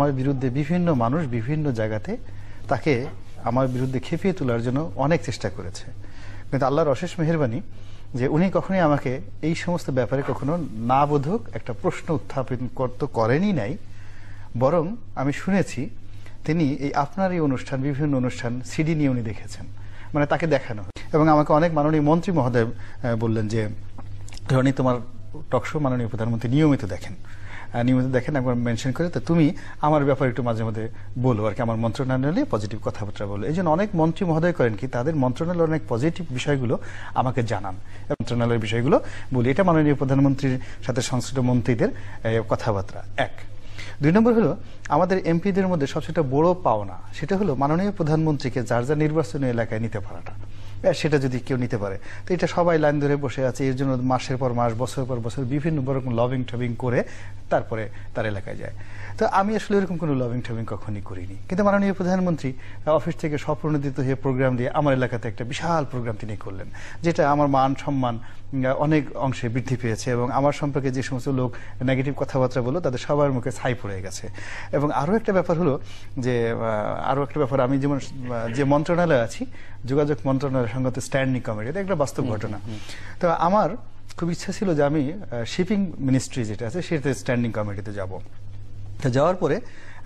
আমার বিরুদ্ধে বিভিন্ন মানুষ বিভিন্ন জায়গাতে তাকে আমার বিরুদ্ধে খেপিয়ে তোলার জন্য অনেক চেষ্টা করেছে। কিন্তু আল্লাহর অশেষ মেহরবানি যে উনি কখনোই আমাকে এই সমস্ত ব্যাপারে কখনো না বোধক একটা প্রশ্ন উত্থাপন করতে করেনই নাই, বরং আমি শুনেছি তিনি এই আপনার এই অনুষ্ঠান, বিভিন্ন অনুষ্ঠান সিডি নিয়ে উনি দেখেছেন মানে তাকে দেখানো এবং আমাকে অনেক মাননীয় মন্ত্রী মহোদয় বললেন যে রনি তোমার টকশো মাননীয় প্রধানমন্ত্রী নিয়মিত দেখেন। নিয়মিত দেখেন, একবার মেনশন করে, তো তুমি আমার ব্যাপারে একটু মাঝে মধ্যে বলো আর কি, আমার মন্ত্রণালয়ে পজিটিভ কথাবার্তা বলো। এই জন্য অনেক মন্ত্রী মহোদয় করেন কি, তাদের মন্ত্রণালয়ের অনেক পজিটিভ বিষয়গুলো আমাকে জানান। মন্ত্রণালয়ের বিষয়গুলো বলি, এটা মাননীয় প্রধানমন্ত্রীর সাথে সংশ্লিষ্ট মন্ত্রীদের কথাবার্তা। এক। দুই নম্বর হলো, আমাদের এমপিদের মধ্যে সবচেয়ে বড় পাওনা, সেটা হলো মাননীয় প্রধানমন্ত্রীকে যার যার নির্বাচনী এলাকায় নিতে পারাটা। সেটা যদি কেউ নিতে পারে। তো এটা সবাই লাইন ধরে বসে আছে, এর জন্য মাসের পর মাস বছর পর বছর বিভিন্ন রকম লবিং টবিং করে তারপরে তার এলাকায় যায়। তো আমি আসলে এরকম কোনো লবিং টবিং কখনই করিনি। কিন্তু মাননীয় প্রধানমন্ত্রী অফিস থেকে স্বপ্রণোদিত হয়ে প্রোগ্রাম দিয়ে আমার এলাকাতে একটা বিশাল প্রোগ্রাম তিনি করলেন, যেটা আমার মান সম্মান অনেক অংশে বৃদ্ধি পেয়েছে এবং আমার সম্পর্কে যে সমস্ত লোক নেগেটিভ কথাবার্তা বলল তাদের সবার মুখে ছাই পড়ে গেছে। এবং আরও একটা ব্যাপার হলো যে আরও একটা ব্যাপার আমি যেমন যে মন্ত্রণালয়ে আছি যোগাযোগ মন্ত্রণালয়ের সঙ্গত স্ট্যান্ডিং কমিটি এটা একটা বাস্তব ঘটনা। তো আমার খুব ইচ্ছা ছিল যে আমি শিপিং মিনিস্ট্রি যেটা আছে সেটাতে স্ট্যান্ডিং কমিটিতে যাব। তো যাওয়ার পরে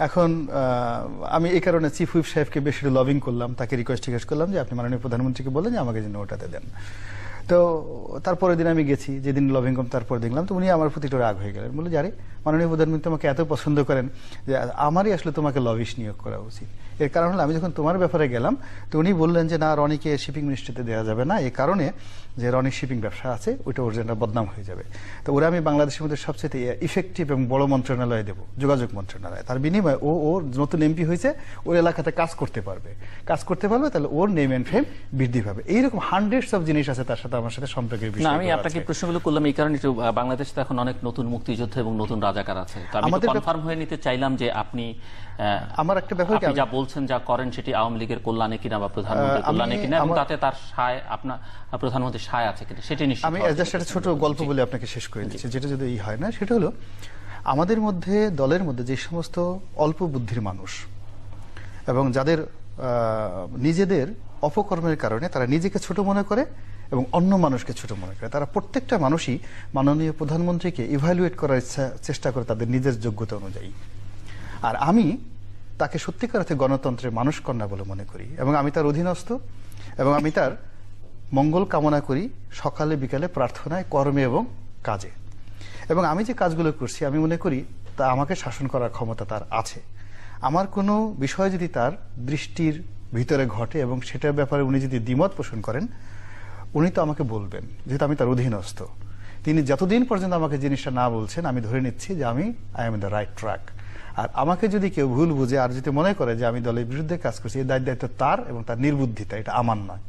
এখন আমি এই কারণে চিফ হুইপ সাহেবকে বেশি লবিং করলাম তাকে রিকোয়েস্ট টিকোয়েস্ট করলাম যে আপনি মাননীয় প্রধানমন্ত্রীকে বললেন যে আমাকে যেন ওটাতে দেন। তো তারপরের দিন আমি গেছি, যেদিন করলাম তারপর দেখলাম, তো উনি আমার প্রতি একটু রাগ হয়ে গেলেন। বলে যারে মাননীয় প্রধানমন্ত্রী আমাকে এত পছন্দ করেন যে আমারই আসলে তোমাকে লবিশ নিয়োগ করা উচিত। এর কারণ হলো, আমি যখন তোমার ব্যাপারে গেলাম, তো উনি বললেন যে, না, রনিকে শিপিং মিনিস্ট্রিতে দেওয়া যাবে না। এই কারণে যে রনির শিপিং ব্যবসা আছে, ওইটা ওর জন্য বদনাম হয়ে যাবে। তো ওরা আমি বাংলাদেশের মধ্যে সবচেয়ে ইফেক্টিভ এবং বড় মন্ত্রণালয়ে দেবো, যোগাযোগ মন্ত্রণালয়। তার বিনিময়ে ও, ওর নতুন এমপি হয়েছে ওর এলাকাতে কাজ করতে পারবে। কাজ করতে পারবে, তাহলে ওর নেম অ্যান্ড ফেম বৃদ্ধি পাবে। এইরকম হান্ড্রেডস অফ জিনিস আছে তার সাথে আমার সাথে সম্পর্কের বিষয় আমি আপনাকে প্রশ্নগুলো করলাম এই কারণে বাংলাদেশে তো এখন অনেক নতুন মুক্তিযুদ্ধ এবং নতুন রাজাকার আছে। আমাদের কনফার্ম হয়ে নিতে চাইলাম যে আপনি আমার একটা ব্যাপার আপনি যা বলছেন যা করেন সেটি আওয়ামী লীগের কল্যাণে কিনা বা প্রধানমন্ত্রীর কল্যাণে কিনা এবং তাতে তার সায় আপনার প্রধানমন্ত্রীর সায় আছে কিনা সেটি নিশ্চিত আমি একটা ছোট গল্প বলে আপনাকে শেষ করে দিচ্ছি যেটা যদি এই হয় না সেটা হলো আমাদের মধ্যে দলের মধ্যে যে সমস্ত অল্প বুদ্ধির মানুষ এবং যাদের নিজেদের অপকর্মের কারণে তারা নিজেকে ছোট মনে করে এবং অন্য মানুষকে ছোট মনে করে। তারা প্রত্যেকটা মানুষই মাননীয় প্রধানমন্ত্রীকে ইভ্যালুয়েট করার ইচ্ছা, চেষ্টা করে তাদের নিজের যোগ্যতা অনুযায়ী। আর আমি তাকে সত্যিকার অর্থে গণতন্ত্রের মানুষ কন্যা বলে মনে করি এবং আমি তার অধীনস্থ এবং আমি তার মঙ্গল কামনা করি সকালে, বিকালে প্রার্থনায়, কর্মে এবং কাজে। এবং আমি যে কাজগুলো করছি, আমি মনে করি তা আমাকে শাসন করার ক্ষমতা তার আছে। আমার কোনো বিষয় যদি তার দৃষ্টির ভিতরে ঘটে এবং সেটার ব্যাপারে উনি যদি দ্বিমত পোষণ করেন উনি তো আমাকে বলবেন, যেহেতু আমি তার অধীনস্থ। তিনি যতদিন পর্যন্ত আমাকে জিনিসটা না বলছেন, আমি ধরে নিচ্ছি যে আমি I am the right track আর আমাকে যদি কেউ ভুল বুঝে, আর যদি মনে করে যে আমি দলের বিরুদ্ধে কাজ করছি, এই দায়িত্ব তার এবং তার নির্বুদ্ধিতা, এটা আমার নয়।